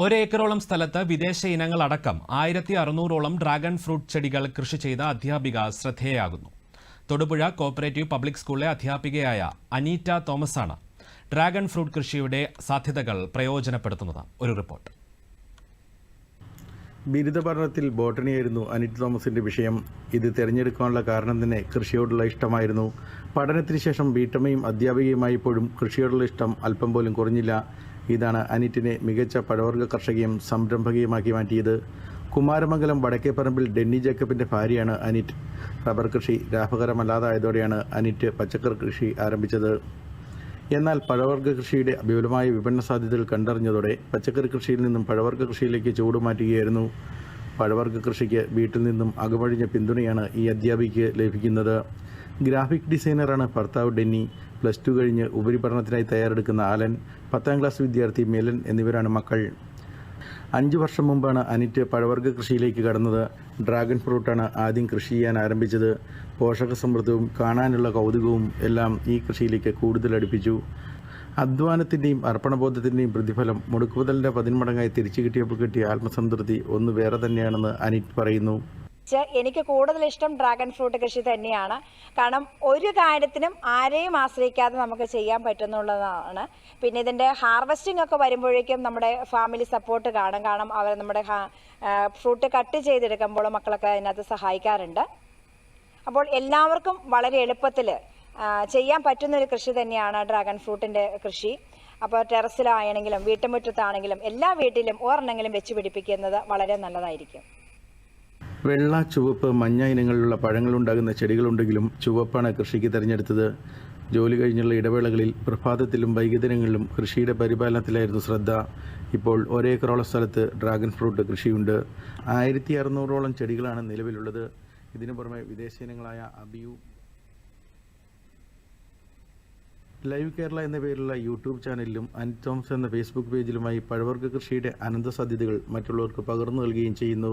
ഒരേക്കറോളം സ്ഥലത്ത് വിദേശ ഇനങ്ങൾ അടക്കം ആയിരത്തി അറുന്നൂറോളം ഡ്രാഗൺ ഫ്രൂട്ട് ചെടികൾ കൃഷി ചെയ്ത അധ്യാപിക ശ്രദ്ധേയാകുന്നു. തൊടുപുഴ കോപ്പറേറ്റീവ് പബ്ലിക് സ്കൂളിലെ അധ്യാപികയായ അനീറ്റ തോമസാണ് ഡ്രാഗൺ ഫ്രൂട്ട് കൃഷിയുടെ സാധ്യതകൾ പ്രയോജനപ്പെടുത്തുന്നത്. ഒരു റിപ്പോർട്ട്. ബിരുദ പഠനത്തിൽ ബോട്ടണിയായിരുന്നു അനിറ്റ് തോമസിന്റെ വിഷയം. ഇത് തിരഞ്ഞെടുക്കാനുള്ള കാരണം തന്നെ കൃഷിയോടുള്ള ഇഷ്ടമായിരുന്നു. പഠനത്തിന് ശേഷം വീട്ടമ്മയും അധ്യാപികയുമായപ്പോഴും കൃഷിയോടുള്ള ഇഷ്ടം അല്പം പോലും കുറഞ്ഞില്ല. ഇതാണ് അനിറ്റിനെ മികച്ച പഴവർഗ കർഷകയും സംരംഭകയുമാക്കി മാറ്റിയത്. കുമാരമംഗലം വടക്കേപ്പറമ്പിൽ ഡെന്നി ജേക്കബിന്റെ ഭാര്യയാണ് അനിറ്റ്. റബ്ബർ കൃഷി ലാഭകരമല്ലാതായതോടെയാണ് അനിറ്റ് പച്ചക്കറി കൃഷി ആരംഭിച്ചത്. എന്നാൽ പഴവർഗ കൃഷിയുടെ വിപുലമായ വിപണന സാധ്യതകൾ കണ്ടറിഞ്ഞതോടെ പച്ചക്കറി കൃഷിയിൽ നിന്നും പഴവർഗ കൃഷിയിലേക്ക് ചൂടുമാറ്റുകയായിരുന്നു പഴവർഗ കൃഷിക്ക് വീട്ടിൽ നിന്നും അകമഴിഞ്ഞ പിന്തുണയാണ് ഈ അധ്യാപികയ്ക്ക് ലഭിക്കുന്നത്. ഗ്രാഫിക് ഡിസൈനറാണ് ഭർത്താവ് ഡെന്നി. പ്ലസ് ടു കഴിഞ്ഞ് ഉപരിപഠനത്തിനായി തയ്യാറെടുക്കുന്ന ആലൻ പത്താം ക്ലാസ് വിദ്യാർത്ഥി മേലൻ എന്നിവരാണ് മക്കൾ. അഞ്ച് വർഷം മുമ്പാണ് അനിറ്റ് പഴവർഗ കൃഷിയിലേക്ക് കടന്നത്. ഡ്രാഗൺ ഫ്രൂട്ടാണ് ആദ്യം കൃഷി ചെയ്യാൻ ആരംഭിച്ചത്. പോഷക സമൃദ്ധവും കാണാനുള്ള കൗതുകവും എല്ലാം ഈ കൃഷിയിലേക്ക് കൂടുതൽ അടുപ്പിച്ചു. അധ്വാനത്തിന്റെയും അർപ്പണബോധത്തിന്റെയും പ്രതിഫലം മുടുക്കുമുതലിന്റെ പതിന്മടങ്ങായി തിരിച്ചു കിട്ടിയപ്പോൾ കിട്ടിയ ആത്മസംതൃപ്തി ഒന്ന് വേറെ തന്നെയാണെന്ന് അനിറ്റ് പറയുന്നു. ചെ- എനിക്ക് കൂടുതൽ ഇഷ്ടം ഡ്രാഗൺ ഫ്രൂട്ട് കൃഷി തന്നെയാണ്. കാരണം ഒരു കാര്യത്തിനും ആരെയും ആശ്രയിക്കാതെ നമുക്ക് ചെയ്യാൻ പറ്റുന്നുള്ളതാണ്. പിന്നെ ഇതിന്റെ ഹാർവസ്റ്റിംഗ് ഒക്കെ വരുമ്പോഴേക്കും നമ്മുടെ ഫാമിലി സപ്പോർട്ട് കാണും. കാരണം അവർ നമ്മുടെ ഫ്രൂട്ട് കട്ട് ചെയ്തെടുക്കുമ്പോൾ മക്കളൊക്കെ അതിനകത്ത് സഹായിക്കാറുണ്ട്. അപ്പോൾ എല്ലാവർക്കും വളരെ എളുപ്പത്തിൽ ചെയ്യാൻ പറ്റുന്ന ഒരു കൃഷി തന്നെയാണ് ഡ്രാഗൺ ഫ്രൂട്ടിന്റെ കൃഷി. അപ്പോൾ ടെറസിലാണെങ്കിലും വീട്ടുമുറ്റത്താണെങ്കിലും എല്ലാ വീട്ടിലും ഒരെണ്ണെങ്കിലും വെച്ച് പിടിപ്പിക്കുന്നത് വളരെ നല്ലതായിരിക്കും. വെള്ള ചുവപ്പ് മഞ്ഞ ഇനങ്ങളിലുള്ള പഴങ്ങളുണ്ടാകുന്ന ചെടികളുണ്ടെങ്കിലും ചുവപ്പാണ് കൃഷിക്ക് തിരഞ്ഞെടുത്തത്. ജോലി കഴിഞ്ഞുള്ള ഇടവേളകളിൽ പ്രഭാതത്തിലും വൈകുന്നേരങ്ങളിലും കൃഷിയുടെ പരിപാലനത്തിലായിരുന്നു ശ്രദ്ധ. ഇപ്പോൾ ഒരേക്കറോളം സ്ഥലത്ത് ഡ്രാഗൺ ഫ്രൂട്ട് കൃഷിയുണ്ട്. ആയിരത്തി അറുന്നൂറോളം ചെടികളാണ് നിലവിലുള്ളത്. ഇതിനു പുറമെ വിദേശ ഇനങ്ങളായ അബിയു ലൈവ് കേരള എന്ന പേരിലുള്ള യൂട്യൂബ് ചാനലിലും അനി തോംസ് എന്ന ഫേസ്ബുക്ക് പേജിലുമായി പഴവർഗ കൃഷിയുടെ അനന്ത സാധ്യതകൾ മറ്റുള്ളവർക്ക് പകർന്നു നൽകുകയും ചെയ്യുന്നു.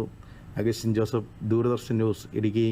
അഗസ്റ്റിൻ ജോസഫ് ദൂരദർശൻ ന്യൂസ് ഇടുക്കി